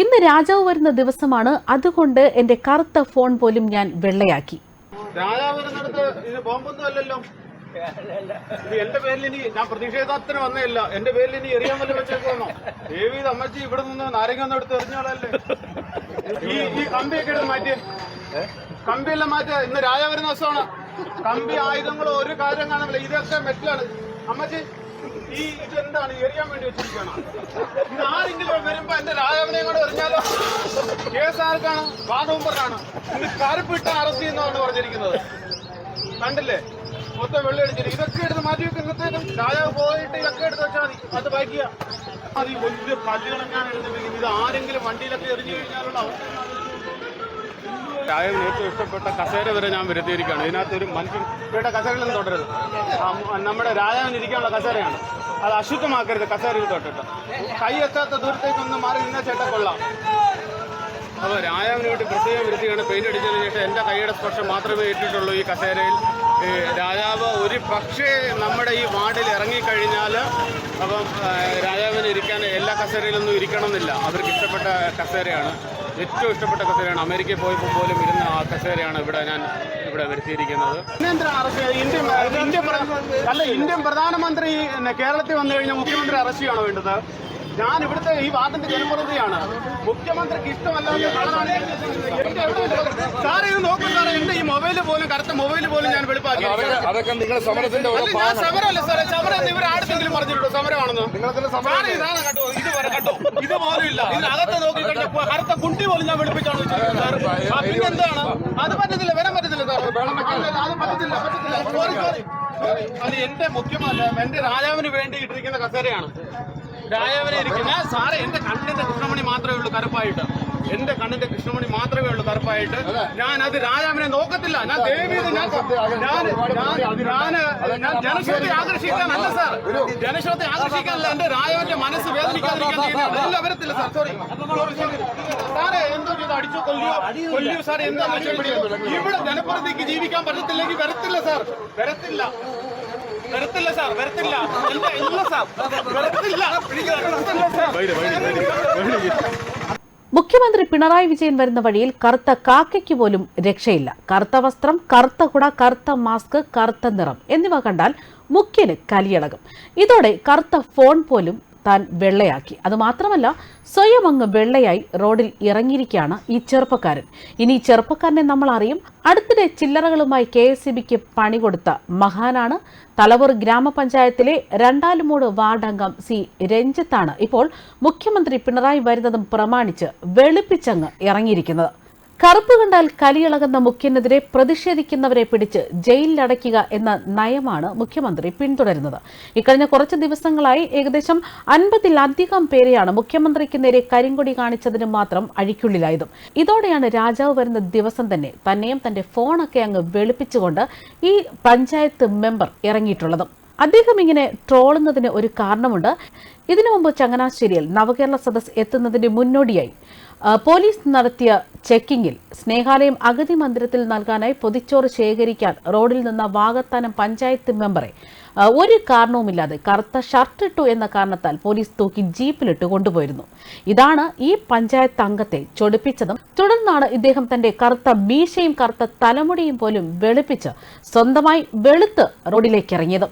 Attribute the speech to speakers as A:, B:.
A: ഇന്ന് രാജാവ് വരുന്ന ദിവസമാണ്. അതുകൊണ്ട് എന്റെ കറുത്ത ഫോൺ പോലും ഞാൻ വെള്ളയാക്കി.
B: രാജാവ് വരുന്നിടത്ത് ഇത് ബോംബൊന്നും അല്ലല്ലോ. എന്റെ പേരിൽ ഇനി ഞാൻ പ്രതിഷേധത്തിന് വന്നതല്ല എന്റെ പേരിൽ ഇനി എറിയാൻ വല്ല വെച്ചേക്കോന്നോ ദേവി അമ്മച്ചി ഇവിടെ നിന്ന് നാരങ്ങ ഒന്നും എടുത്ത് എറിഞ്ഞോളല്ലേ ഈ ഈ കമ്പിയൊക്കെ എടുത്ത് മാറ്റിയേ. കമ്പിയെല്ലാം മാറ്റുക ഇന്ന് രാജാവ് ദിവസമാണ്. കമ്പി ആയുധങ്ങൾ ഒരു കാര്യം കാണുന്നില്ല. ഇതൊക്കെ മെറ്റലാണ് അമ്മച്ചി ഈ ഇതെന്താണ് എറിയാൻ വേണ്ടി വെച്ചിരിക്കണം ഇത് ആരെങ്കിലും വരുമ്പോ എന്റെ രാജാവിനെ കൂടെ എറിഞ്ഞാലോ? കേസ് ആർക്കാണ് വാദവുമ്പറാണ് ഇത് കറുപ്പിട്ട അറസ്റ്റ് ചെയ്യുന്നതാണ് പറഞ്ഞിരിക്കുന്നത്. കണ്ടില്ലേ? മൊത്തം വെള്ളം അടിച്ചിട്ട് ഇതൊക്കെ എടുത്ത് മാറ്റി വെക്കുന്നത്തേക്കും രാജാവ് പോയിട്ട് ഇതൊക്കെ എടുത്ത് വെച്ചാൽ മതി. അത് ബാക്കിയാ അത് വലിയ കല്ലുകളെങ്ങാൻ എടുത്ത് വെക്കുന്നത് ഇത് ആരെങ്കിലും വണ്ടിയിലൊക്കെ എറിഞ്ഞു കഴിഞ്ഞാലുള്ള രാജാവിന് ഏറ്റവും ഇഷ്ടപ്പെട്ട കസേര വരെ ഞാൻ വരുത്തിയിരിക്കുകയാണ്. ഇതിനകത്ത് ഒരു മനുഷ്യൻ ഇവിടെ കസേരകളൊന്നും തൊട്ടരുത് നമ്മുടെ രാജാവിന് ഇരിക്കാനുള്ള കസേരയാണ്. അത് അശുദ്ധമാക്കരുത് കസേരയിൽ തൊട്ടിട്ട്. കൈ എത്താത്ത ദൂരത്തേക്കൊന്ന് മാറി നിന്ന ചേട്ട കൊള്ളാം. അപ്പോൾ രാജാവിന് വേണ്ടി പ്രത്യേകം വരുത്തിയാണ്. പെയിന്റ് അടിച്ചതിന് ശേഷം എന്റെ കൈയുടെ സ്പർശം മാത്രമേ ഏറ്റിട്ടുള്ളൂ ഈ കസേരയിൽ. രാജാവ് ഒരു പക്ഷേ നമ്മുടെ ഈ വാർഡിൽ ഇറങ്ങിക്കഴിഞ്ഞാൽ അപ്പം രാജാവിന് ഇരിക്കാൻ എല്ലാ കസേരയിലൊന്നും ഇരിക്കണമെന്നില്ല. അവർക്ക് ഇഷ്ടപ്പെട്ട കസേരയാണ്. ഏറ്റവും ഇഷ്ടപ്പെട്ട കസേരയാണ്. അമേരിക്കയിൽ പോയപ്പോൾ പോലും ഇരുന്ന ആ കസേരയാണ് ഇവിടെ ഞാൻ ഇവിടെ വരുത്തിയിരിക്കുന്നത്. അല്ല ഇന്ത്യൻ പ്രധാനമന്ത്രി കേരളത്തിൽ വന്നു കഴിഞ്ഞാൽ മുഖ്യമന്ത്രി അറസ്റ്റ് ചെയ്യണോ വേണ്ടത്. ഞാൻ ഇവിടുത്തെ ഈ വാർഡിന്റെ ജനപ്രതിയാണ് മുഖ്യമന്ത്രിക്ക് ഇഷ്ടമല്ലാത്ത കളറാണ് എന്റെ എവിടെ സാറേ ഇത് നോക്കൂ സാറേ എന്റെ ഈ മൊബൈൽ പോലും കറുത്ത മൊബൈൽ പോലും ഞാൻ വെളുപ്പാക്കി.
C: അതൊക്കെ നിങ്ങൾ സമരത്തിന്റെ
B: സമരമല്ല സാറേ സമരം ഇവർ പറഞ്ഞിട്ടുണ്ടോ? സമരമാണെന്ന്?
C: നിങ്ങളുടെ സമരം
B: സാറേ ഇതാണ് കേട്ടോ ഇല്ല ഇതിനകത്ത് നോക്കി കഴിഞ്ഞാൽ കറുത്ത കുണ്ടി പോലും ഞാൻ വെളുപ്പിച്ചാണ് സാർ ആ, പിന്നെന്താണ് അത് പറ്റത്തില്ല വരാൻ പറ്റത്തില്ല സാർ അത് പറ്റത്തില്ല പറ്റത്തില്ല. സോറി സോറി അത് എന്റെ മുഖ്യമല്ല എന്റെ രാജാവിന് വേണ്ടി ഇട്ടിരിക്കുന്ന കസേരയാണ്. രാജാവിനെ ഇരിക്കുന്ന സാറേ എന്റെ കണ്ണിന്റെ കൃഷ്ണമണി മാത്രമേ ഉള്ളൂ കറുപ്പായിട്ട്. എന്റെ കണ്ണിന്റെ കൃഷ്ണമണി മാത്രമേ ഉള്ളൂ കറുപ്പായിട്ട്. ഞാൻ അത് രാജാവിനെ നോക്കത്തില്ല. ഞാൻ ദേവിയത് ഞാൻ ഞാൻ ഞാൻ ഞാൻ ജനശ്രദ്ധ ആകർഷിക്കാനല്ല സാർ ജനശ്രദ്ധ ആകർഷിക്കാനല്ല എന്റെ രായവന്റെ മനസ്സ് വേദനിക്കാതിരിക്കാൻ. ഇല്ല വരത്തില്ല സാർ സോറി സാറെ എന്തോ ചെയ്ത്? അടിച്ചു കൊല്ലിയോ കൊല്ലിയോ സാറെ എന്താ ഇവിടെ ജനപ്രതിക്ക് ജീവിക്കാൻ പറ്റത്തില്ലെങ്കിൽ വരത്തില്ല സാർ. വരത്തില്ല. വരത്തില്ല സാർ വരത്തില്ല. ഇല്ല ഇല്ല സാർ? വരത്തില്ല.
A: മുഖ്യമന്ത്രി പിണറായി വിജയൻ വരുന്ന വഴിയിൽ കറുത്ത കാക്കയ്ക്ക് പോലും രക്ഷയില്ല. കറുത്ത വസ്ത്രം കറുത്ത കുട കറുത്ത മാസ്ക് കറുത്ത നിറം. എന്നിവ കണ്ടാൽ മുഖ്യന് കലിയളകും. ഇതോടെ കറുത്ത ഫോൺ പോലും താൻ വെള്ളയാക്കി. അതുമാത്രമല്ല സ്വയം അങ്ങ് വെള്ളയായി റോഡിൽ ഇറങ്ങിയിരിക്കുകയാണ് ഈ ചെറുപ്പക്കാരൻ. ഇനി ചെറുപ്പക്കാരനെ നമ്മൾ അറിയും. അടുത്തിടെ ചില്ലറകളുമായി കെ എസ് ബിക്ക് പണി കൊടുത്ത മഹാനാണ്. തലവൂർ ഗ്രാമപഞ്ചായത്തിലെ രണ്ടാലുമൂട് വാർഡ് അംഗം സി. രഞ്ജിത്താണ് ഇപ്പോൾ മുഖ്യമന്ത്രി പിണറായി വരുന്നതും പ്രമാണിച്ച് വെളുപ്പിച്ചങ്ങ് ഇറങ്ങിയിരിക്കുന്നത്. കറുപ്പ് കണ്ടാൽ കലിയിളകുന്ന മുഖ്യനെതിരെ പ്രതിഷേധിക്കുന്നവരെ പിടിച്ച് ജയിലിലടയ്ക്കുക എന്ന നയമാണ് മുഖ്യമന്ത്രി പിന്തുടരുന്നത്. ഇക്കഴിഞ്ഞ കുറച്ച് ദിവസങ്ങളായി ഏകദേശം അൻപതിലധികം പേരെയാണ് മുഖ്യമന്ത്രിക്ക് നേരെ കരിങ്കൊടി കാണിച്ചതിന് മാത്രം അഴിക്കുള്ളിലായതും. ഇതോടെയാണ് രാജാവ് വരുന്ന ദിവസം തന്നെ തന്നെയും തന്റെ ഫോണൊക്കെ അങ്ങ് വെളുപ്പിച്ചുകൊണ്ട് ഈ പഞ്ചായത്ത് മെമ്പർ ഇറങ്ങിയിട്ടുള്ളതും. അദ്ദേഹം ഇങ്ങനെ ട്രോളുന്നതിന് ഒരു കാരണമുണ്ട്. ഇതിനു മുമ്പ് ചങ്ങനാശ്ശേരിയിൽ നവകേരള സദസ് എത്തുന്നതിന് മുന്നോടിയായി പോലീസ് നടത്തിയ ചെക്കിങ്ങിൽ സ്നേഹാലയം അഗതി മന്ദിരത്തിൽ നൽകാനായി പൊതിച്ചോറ് ശേഖരിക്കാൻ റോഡിൽ നിന്ന വാഗത്താനം പഞ്ചായത്ത് മെമ്പറെ ഒരു കാരണവുമില്ലാതെ കറുത്ത ഷർട്ടിട്ടു എന്ന കാരണത്താൽ പോലീസ് തൂക്കി ജീപ്പിലിട്ട് കൊണ്ടുപോയിരുന്നു. ഇതാണ് ഈ പഞ്ചായത്ത് അംഗത്തെ ചൊടിപ്പിച്ചതും തുടർന്നാണ് ഇദ്ദേഹം തന്റെ കറുത്ത മീശയും കറുത്ത തലമുടിയും പോലും വെളുപ്പിച്ച് സ്വന്തമായി വെളുത്ത് റോഡിലേക്ക് ഇറങ്ങിയത്